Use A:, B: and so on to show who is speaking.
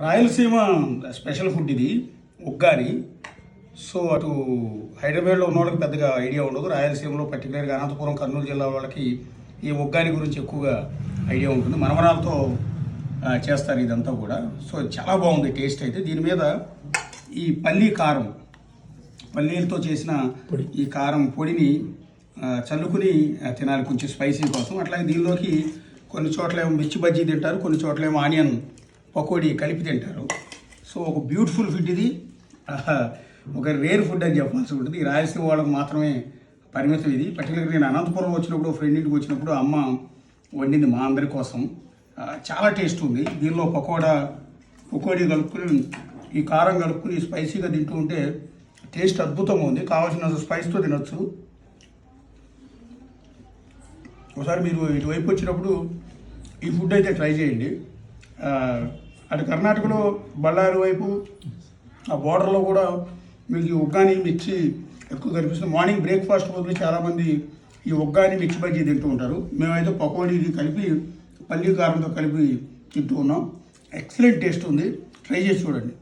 A: Rayalaseema special food ఇది uggani so అటు హైదరాబాద్లో ఉన్న వాళ్ళకి పెద్దగా ఐడియా ఉండదు. రాయలసీమలో పర్టికులర్గా అనంతపురం కర్నూలు జిల్లా వాళ్ళకి ఈ ఉగ్గాని గురించి ఎక్కువగా ఐడియా ఉంటుంది. మనవరాలతో ఆ, చేస్తారు ఇదంతా కూడా. సో చాలా బాగుంది టేస్ట్ అయితే. దీని మీద ఈ పల్లీ కారం పల్లీలతో చేసిన ఈ కారం పొడిని చల్లుకుని తినాలి. కొంచెం స్పైసీ కోసం. అట్లాగే దీనిలోకి కొన్ని చోట్ల ఏమో మిర్చి బజ్జీ తింటారు కొన్ని చోట్ల ఏమో ఆనియన్ పకోడీ కలిపి తింటారు. సో ఒక బ్యూటిఫుల్ ఫుడ్ ఇది. ఒక రేర్ ఫుడ్ అని చెప్పాల్సి ఉంటుంది. రాయలసీమ వాళ్ళకు మాత్రమే పరిమితం ఇది. పర్టికులర్గా నేను అనంతపురం వచ్చినప్పుడు ఫ్రెండ్ ఇంటికి వచ్చినప్పుడు అమ్మ వండింది మా అందరి కోసం. చాలా టేస్ట్ ఉంది. దీనిలో పకోడా పకోడీ కలుపుకుని ఈ కారం కలుపుకుని స్పైసీగా తింటూ ఉంటే టేస్ట్ అద్భుతంగా ఉంది. కావాల్సిన స్పైస్తో తినొచ్చు. ఒకసారి మీరు ఇటువైపు వచ్చినప్పుడు ఈ ఫుడ్ అయితే ట్రై చేయండి. అటు కర్ణాటకలో బళ్ళారి వైపు ఆ బోర్డర్లో కూడా మీకు ఈ ఉగ్గాని మిర్చి ఎక్కువ కనిపిస్తుంది. మార్నింగ్ బ్రేక్ఫాస్ట్ బదులు చాలామంది ఈ ఉగ్గాని మిర్చి బజ్జీ తింటూ ఉంటారు. మేమైతే పకోడీని కలిపి పల్లీ కారంతో కలిపి తింటూ ఉన్నాం. ఎక్సలెంట్ టేస్ట్ ఉంది. ట్రై చేసి చూడండి.